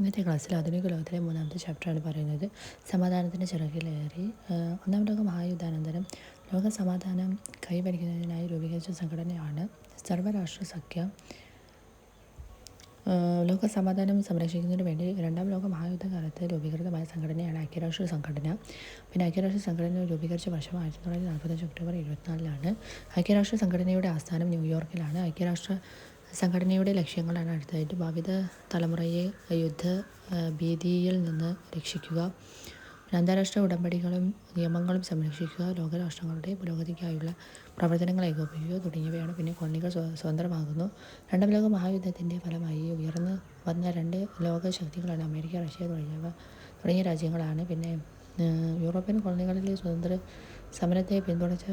ഇന്നത്തെ ക്ലാസ്സിൽ ആധുനിക ലോകത്തിലെ മൂന്നാമത്തെ ചാപ്റ്ററാണ് പറയുന്നത്. സമാധാനത്തിന്റെ ചിറകിലേറി. ഒന്നാം ലോക മഹായുദ്ധാനന്തരം ലോക സമാധാനം കൈവരിക്കുന്നതിനായി രൂപീകരിച്ച സംഘടനയാണ് സർവരാഷ്ട്ര സഖ്യ ലോക സമാധാനം സംരക്ഷിക്കുന്നതിന് വേണ്ടി രണ്ടാം ലോക മഹായുദ്ധകാലത്ത് രൂപീകൃതമായ സംഘടനയാണ് ഐക്യരാഷ്ട്ര സംഘടന. പിന്നെ ഐക്യരാഷ്ട്ര സംഘടന രൂപീകരിച്ച വർഷം ആയിരത്തി തൊള്ളായിരത്തി നാൽപ്പത്തഞ്ച് ഒക്ടോബർ ഇരുപത്തിനാലിലാണ് ഐക്യരാഷ്ട്ര സംഘടനയുടെ ആസ്ഥാനം ന്യൂയോർക്കിലാണ്. ഐക്യരാഷ്ട്ര സംഘടനയുടെ ലക്ഷ്യങ്ങളാണ് അടുത്തതായിട്ട് ഭാവിത തലമുറയെ യുദ്ധ ഭീതിയിൽ നിന്ന് രക്ഷിക്കുക. അന്താരാഷ്ട്ര ഉടമ്പടികളും നിയമങ്ങളും സംരക്ഷിക്കുക ലോകരാഷ്ട്രങ്ങളുടെ പുരോഗതിക്കായുള്ള പ്രവർത്തനങ്ങൾ ഏകോപിക്കുക തുടങ്ങിയവയാണ് പിന്നെ കോളനികൾ സ്വ സ്വതന്ത്രമാകുന്നു. രണ്ടാം ലോക മഹായുദ്ധത്തിന്റെ ഫലമായി ഉയർന്നു വന്ന രണ്ട് ലോക ശക്തികളാണ് അമേരിക്ക റഷ്യ തുടങ്ങിയവ തുടങ്ങിയ രാജ്യങ്ങളാണ്. പിന്നെ യൂറോപ്യൻ കോളനികളിലെ സ്വതന്ത്ര സമരത്തെ പിന്തുണച്ച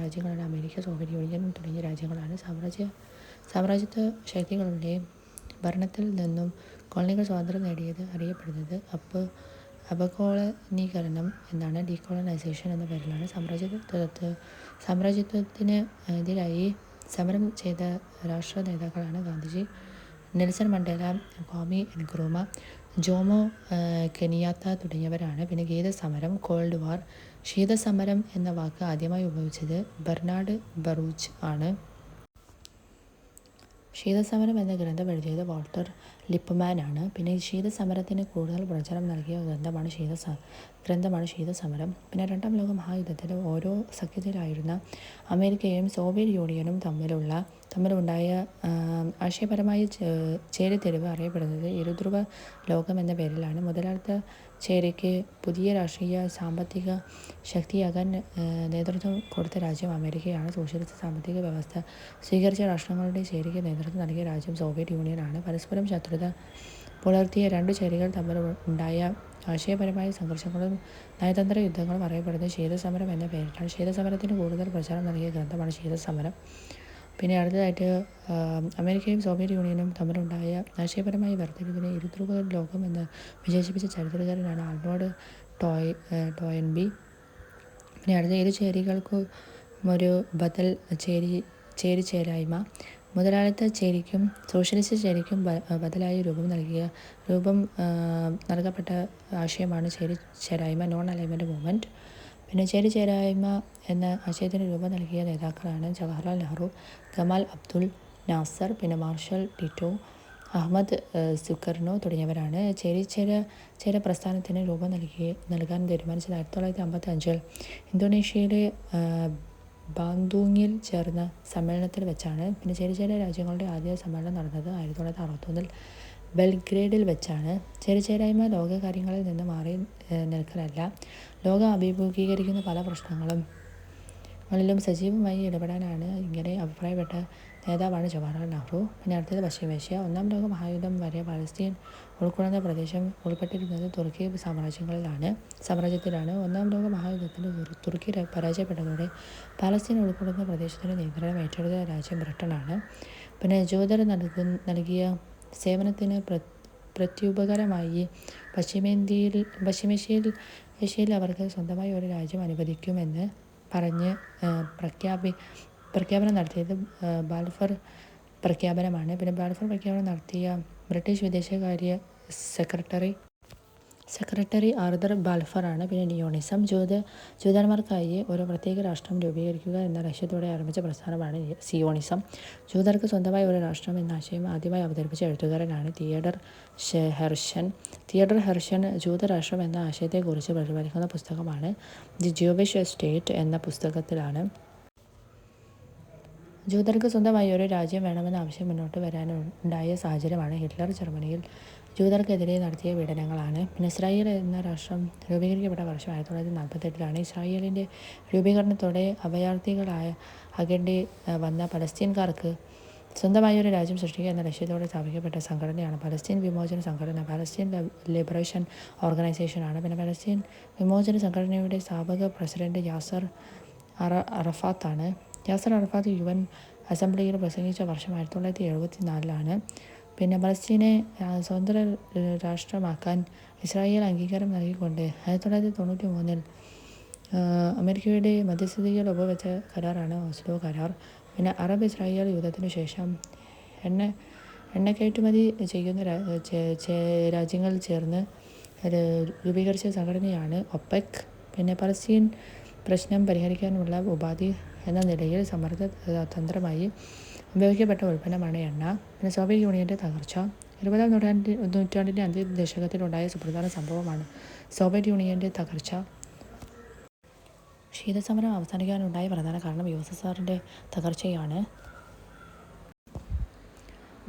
രാജ്യങ്ങളാണ് അമേരിക്ക സോവിയറ്റ് യൂണിയൻ തുടങ്ങിയ രാജ്യങ്ങളാണ് സാമ്രാജ്യ സാമ്രാജ്യത്വ ശക്തികളുടെ ഭരണത്തിൽ നിന്നും കോളനികൾ സ്വാതന്ത്ര്യം നേടിയത് അറിയപ്പെടുന്നത് അപ്പ് അപകോളനീകരണം എന്നാണ് ഡീകോളനൈസേഷൻ എന്ന പേരിലാണ്. സാമ്രാജ്യത്വ സാമ്രാജ്യത്വത്തിന് എതിരായി സമരം ചെയ്ത രാഷ്ട്ര നേതാക്കളാണ് Gandhiji Nelson Mandela Kwame Nkrumah Jomo Kenyatta തുടങ്ങിയവരാണ്. പിന്നെ ഗീത സമരം കോൾഡ് വാർ ശീതസമരം എന്ന വാക്ക് ആദ്യമായി ഉപയോഗിച്ചത് ബെർണാഡ് ബറൂച്ച് ആണ്. ശീതസമരം എന്ന ഗ്രന്ഥം എഴുതിയത് വാൾട്ടർ ലിപ്പ്മാൻ ആണ് പിന്നെ ശീതസമരത്തിന് കൂടുതൽ പ്രചാരം നൽകിയ ഗ്രന്ഥമാണ് ശീത ഗ്രന്ഥമാണ് ശീതസമരം. പിന്നെ രണ്ടാം ലോക മഹായുദ്ധത്തിൽ ഓരോ സഖ്യത്തിലായിരുന്ന അമേരിക്കയും സോവിയറ്റ് യൂണിയനും തമ്മിലുള്ള തമ്മിലുണ്ടായ ആശയപരമായ ചേരിതിരിവ് അറിയപ്പെടുന്നത് ഇരുധ്രുവ ലോകം എന്ന പേരിലാണ്. മുതലാളിത്ത ചേരിക്ക് പുതിയ രാഷ്ട്രീയ സാമ്പത്തിക ശക്തിയാകാൻ നേതൃത്വം കൊടുത്ത രാജ്യം അമേരിക്കയാണ്. സോഷ്യലിസ്റ്റ് സാമ്പത്തിക വ്യവസ്ഥ സ്വീകരിച്ച രാഷ്ട്രങ്ങളുടെ ചേരിക്ക് നേതൃത്വം നൽകിയ രാജ്യം സോവിയറ്റ് യൂണിയനാണ്. പരസ്പരം ശത്രുത പുലർത്തിയ രണ്ടു ചേരികൾ തമ്മിൽ ഉണ്ടായ ആശയപരമായ സംഘർഷങ്ങളും നയതന്ത്ര യുദ്ധങ്ങളും അറിയപ്പെടുന്ന ശീതസമരം എന്ന പേരിലാണ് ശീതസമരത്തിന് കൂടുതൽ പ്രചാരം നൽകിയ ഗ്രന്ഥമാണ് ശീതസമരം പിന്നെ അടുത്തതായിട്ട് അമേരിക്കയും സോവിയറ്റ് യൂണിയനും തമ്മിലുണ്ടായ ആശയപരമായ വർദ്ധനവിനെ ഇരുധ്രുവ ലോകം എന്ന് വിശേഷിപ്പിച്ച ചരിത്രകാരനാണ് ആൾനോട് ടോയ് ടോയൻ ടോയൻബി. പിന്നെ അടുത്ത ഇരു ചേരികൾക്കും ഒരു ബദൽ ചേരി ചേരിചേരായ്മ. മുതലാളിത്ത ചേരിക്കും സോഷ്യലിസ്റ്റ് ചേരിക്കും ബദലായ രൂപം നൽകിയ രൂപം നൽകപ്പെട്ട ആശയമാണ് ചേരി ചേരായ്മ നോൺ അലൈൻമെന്റ് മൂവ്മെന്റ് പിന്നെ ചേരി ചേരായ്മ എന്ന ആശയത്തിന് രൂപം നൽകിയ നേതാക്കളാണ് Jawaharlal Nehru Gamal Abdul Nasser പിന്നെ മാർഷൽ ടിറ്റോ അഹമ്മദ് സുക്കറിനോ തുടങ്ങിയവരാണ് ചേരി ചേര ചേര പ്രസ്ഥാനത്തിന് രൂപം നൽകി നൽകാൻ തീരുമാനിച്ചത് ആയിരത്തി തൊള്ളായിരത്തി അമ്പത്തി അഞ്ചിൽ. ഇന്തോനേഷ്യയിലെ ബാന്തൂങ്ങിൽ ചേർന്ന സമ്മേളനത്തിൽ വെച്ചാണ്. പിന്നെ ചെറിയ ചെറിയ രാജ്യങ്ങളുടെ ആദ്യ സമ്മേളനം നടന്നത് ആയിരത്തി തൊള്ളായിരത്തി അറുപത്തൊന്നിൽ ബെൽഗ്രേഡിൽ വെച്ചാണ്. ചേരിചേരായ്മ ലോകകാര്യങ്ങളിൽ നിന്ന് മാറി നിൽക്കലല്ല. ലോകം അഭിമുഖീകരിക്കുന്ന പല പ്രശ്നങ്ങളും ങ്ങളിലും സജീവമായി ഇടപെടാനാണ് ഇങ്ങനെ അഭിപ്രായപ്പെട്ട നേതാവാണ് ജവഹർലാൽ നെഹ്റു. പിന്നെ അടുത്തത് പശ്ചിമേഷ്യ ഒന്നാം ലോക മഹായുദ്ധം വരെ പലസ്തീൻ ഉൾക്കൊള്ളുന്ന പ്രദേശം ഉൾപ്പെട്ടിരുന്നത് തുർക്കി സാമ്രാജ്യങ്ങളിലാണ് സാമ്രാജ്യത്തിലാണ്. ഒന്നാം ലോക മഹായുദ്ധത്തിൽ തുർക്കി പരാജയപ്പെട്ടതോടെ പാലസ്തീൻ ഉൾക്കൊള്ളുന്ന പ്രദേശത്തിന് നിയന്ത്രണം ഏറ്റെടുത്ത രാജ്യം ബ്രിട്ടനാണ്. പിന്നെ ജോദർ നൽകുന്ന നൽകിയ സേവനത്തിന് പ്ര പ്രത്യുപകരമായി പശ്ചിമേന്ത്യയിൽ പശ്ചിമേഷ്യയിൽ ഏഷ്യയിൽ അവർക്ക് സ്വന്തമായി ഒരു രാജ്യം അനുവദിക്കുമെന്ന് പറഞ്ഞ് പ്രഖ്യാപി പ്രഖ്യാപനം നടത്തിയത് ബാൽഫർ പ്രഖ്യാപനമാണ്. പിന്നെ ബാൽഫർ പ്രഖ്യാപനം നടത്തിയ ബ്രിട്ടീഷ് വിദേശകാര്യ സെക്രട്ടറി സെക്രട്ടറി ആർദർ ബാൽഫറാണ് പിന്നെ നിയോണിസം ജൂത ജൂതന്മാർക്കായി ഒരു പ്രത്യേക രാഷ്ട്രം രൂപീകരിക്കുക എന്ന ലക്ഷ്യത്തോടെ ആരംഭിച്ച പ്രസ്ഥാനമാണ് സിയോണിസം. ജൂതർക്ക് സ്വന്തമായ ഒരു രാഷ്ട്രം എന്ന ആശയം ആദ്യമായി അവതരിപ്പിച്ച എഴുത്തുകാരനാണ് തിയേഡർ ഷെ- ഹെർഷൻ. തിയേഡർ ഹെർഷൻ ജൂതരാഷ്ട്രം എന്ന ആശയത്തെക്കുറിച്ച് പ്രതിപാദിക്കുന്ന പുസ്തകമാണ് ദി ജ്യൂവിഷ് സ്റ്റേറ്റ് എന്ന പുസ്തകത്തിലാണ്. ജൂതർക്ക് സ്വന്തമായി ഒരു രാജ്യം വേണമെന്ന ആവശ്യം മുന്നോട്ട് വരാനുണ്ടായ സാഹചര്യമാണ് ഹിറ്റ്ലർ ജർമ്മനിയിൽ. ജൂതർക്കെതിരെ നടത്തിയ പീഡനങ്ങളാണ്. ഇസ്രായേൽ എന്ന രാഷ്ട്രം രൂപീകരിക്കപ്പെട്ട വർഷം ആയിരത്തി തൊള്ളായിരത്തി നാൽപ്പത്തെട്ടിലാണ് ഇസ്രായേലിന്റെ രൂപീകരണത്തോടെ അഭയാർത്ഥികളായ അകേണ്ടി വന്ന പലസ്തീൻകാർക്ക് സ്വന്തമായ ഒരു രാജ്യം സൃഷ്ടിക്കുക എന്ന ലക്ഷ്യത്തോടെ സ്ഥാപിക്കപ്പെട്ട സംഘടനയാണ് പലസ്തീൻ വിമോചന സംഘടന. പലസ്തീൻ ലിബറേഷൻ ഓർഗനൈസേഷനാണ് പിന്നെ പലസ്തീൻ വിമോചന സംഘടനയുടെ സ്ഥാപക പ്രസിഡന്റ് യാസർ അറ അറഫാത്താണ് യാസർ അറഫാത്ത് യു എൻ അസംബ്ലിയിൽ പ്രസംഗിച്ച വർഷം ആയിരത്തി തൊള്ളായിരത്തി എഴുപത്തി നാലിലാണ് പിന്നെ പലസ്തീനെ സ്വതന്ത്ര രാഷ്ട്രമാക്കാൻ ഇസ്രായേൽ അംഗീകാരം നൽകിക്കൊണ്ട് ആയിരത്തി തൊള്ളായിരത്തി തൊണ്ണൂറ്റി മൂന്നിൽ അമേരിക്കയുടെ മധ്യസ്ഥതയിൽ ഒപ്പുവെച്ച കരാറാണ് ഓസ്ലോ കരാർ. പിന്നെ അറബ് ഇസ്രായേൽ യുദ്ധത്തിനു ശേഷം എണ്ണ എണ്ണ കയറ്റുമതി ചെയ്യുന്ന രാജ്യങ്ങൾ ചേർന്ന് രൂപീകരിച്ച സംഘടനയാണ് ഒപെക്. പിന്നെ പലസ്തീൻ പ്രശ്നം പരിഹരിക്കാനുള്ള ഉപാധി എന്ന നിലയിൽ സമ്മർദ്ദ തന്ത്രമായി ഉപയോഗിക്കപ്പെട്ട ഉൽപ്പന്നമാണ് എണ്ണ. പിന്നെ സോവിയറ്റ് യൂണിയന്റെ തകർച്ച. ഇരുപതാം നൂറ്റാണ്ടിന്റെ നൂറ്റാണ്ടിന്റെ അന്ത്യ ദശകത്തിലുണ്ടായ സുപ്രധാന സംഭവമാണ് സോവിയറ്റ് യൂണിയന്റെ തകർച്ച. ശീതസമരം അവസാനിക്കാനുണ്ടായ. പ്രധാന കാരണം യു എസ് എസ് ആറിന്റെ തകർച്ചയാണ്.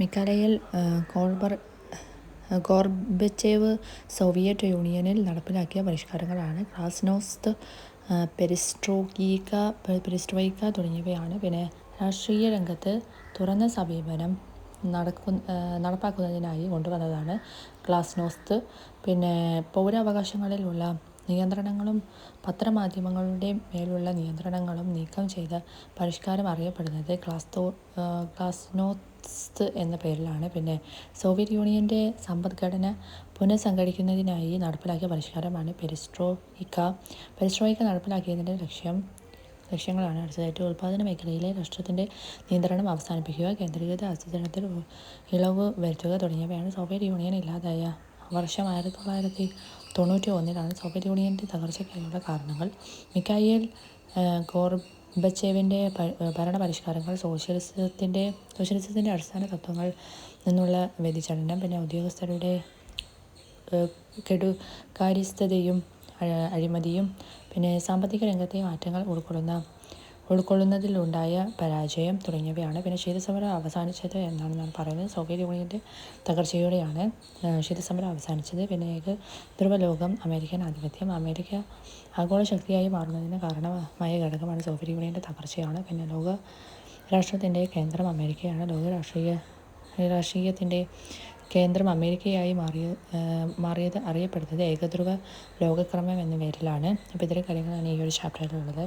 മിക്കാലയിൽ കോൾബർ ഗോർബച്ചേവ് സോവിയറ്റ് യൂണിയനിൽ നടപ്പിലാക്കിയ പരിഷ്കാരങ്ങളാണ്. ക്രാസ്നോസ്ത് പെരിസ്ട്രോഗീക പെരിസ്ട്രോയിക്ക തുടങ്ങിയവയാണ്. പിന്നെ രാഷ്ട്രീയ രംഗത്ത് തുറന്ന സമീപനം നടക്കു നടപ്പാക്കുന്നതിനായി കൊണ്ടുവന്നതാണ് ക്ലാസ്നോസ്ത് പിന്നെ പൗരാവകാശങ്ങളിലുള്ള നിയന്ത്രണങ്ങളും പത്രമാധ്യമങ്ങളുടെ മേലുള്ള നിയന്ത്രണങ്ങളും നീക്കം ചെയ്ത പരിഷ്കാരം അറിയപ്പെടുന്നത് ക്ലാസ്തോ ക്ലാസ്നോസ്ത് എന്ന പേരിലാണ്. പിന്നെ സോവിയറ്റ് യൂണിയന്റെ സമ്പദ്ഘടന പുനഃസംഘടിക്കുന്നതിനായി നടപ്പിലാക്കിയ പരിഷ്കാരമാണ് പെരിസ്ട്രോയിക്ക. പെരിസ്ട്രോയിക്ക നടപ്പിലാക്കിയതിന്റെ ലക്ഷ്യം ലക്ഷ്യങ്ങളാണ് അടുത്തതായിട്ട് ഉൽപ്പാദന മേഖലയിലെ രാഷ്ട്രത്തിന്റെ നിയന്ത്രണം അവസാനിപ്പിക്കുക കേന്ദ്രീകൃത ആസൂത്രണത്തിൽ ഇളവ് വരുത്തുക തുടങ്ങിയവയാണ് സോവിയറ്റ് യൂണിയൻ ഇല്ലാതായ വർഷം ആയിരത്തി തൊള്ളായിരത്തി തൊണ്ണൂറ്റി ഒന്നിലാണ് സോവിയറ്റ് യൂണിയന്റെ തകർച്ചയ്ക്കായുള്ള കാരണങ്ങൾ. മിക്കായേൽ ഗോർബച്ചേവിന്റെ ഭരണ പരിഷ്കാരങ്ങൾ സോഷ്യലിസത്തിന്റെ സോഷ്യലിസത്തിന്റെ അടിസ്ഥാന തത്വങ്ങൾ നിന്നുള്ള വ്യതിചലനം പിന്നെ ഉദ്യോഗസ്ഥരുടെ കെടുകാര്യസ്ഥതയും അഴിമതിയും പിന്നെ സാമ്പത്തിക രംഗത്തെ മാറ്റങ്ങൾ ഉൾക്കൊള്ളുന്ന ഉൾക്കൊള്ളുന്നതിലുണ്ടായ പരാജയം തുടങ്ങിയവയാണ്. പിന്നെ ശീതസമരം അവസാനിച്ചത് എന്നാണ് ഞാൻ പറയുന്നത്. സോവിയറ്റ് യൂണിയന്റെ തകർച്ചയോടെയാണ് ശീതസമരം അവസാനിച്ചത്. പിന്നെ ഏക ധ്രുവലോകം അമേരിക്കൻ ആധിപത്യം. അമേരിക്ക ആഗോള ശക്തിയായി മാറുന്നതിന് കാരണമായ ഘടകമാണ് സോവിയറ്റ് യൂണിയന്റെ തകർച്ചയാണ്. പിന്നെ ലോക രാഷ്ട്രത്തിന്റെ കേന്ദ്രം അമേരിക്കയാണ്. ലോക രാഷ്ട്രീയ രാഷ്ട്രീയത്തിന്റെ കേന്ദ്രം അമേരിക്കയായി മാറിയ മാറിയത് അറിയപ്പെടുന്നത് ഏകധ്രുവ ലോകക്രമം എന്ന പേരിലാണ്. അപ്പോൾ ഇത്തരം കാര്യങ്ങളാണ് ഈ ഒരു ചാപ്റ്ററിലുള്ളത്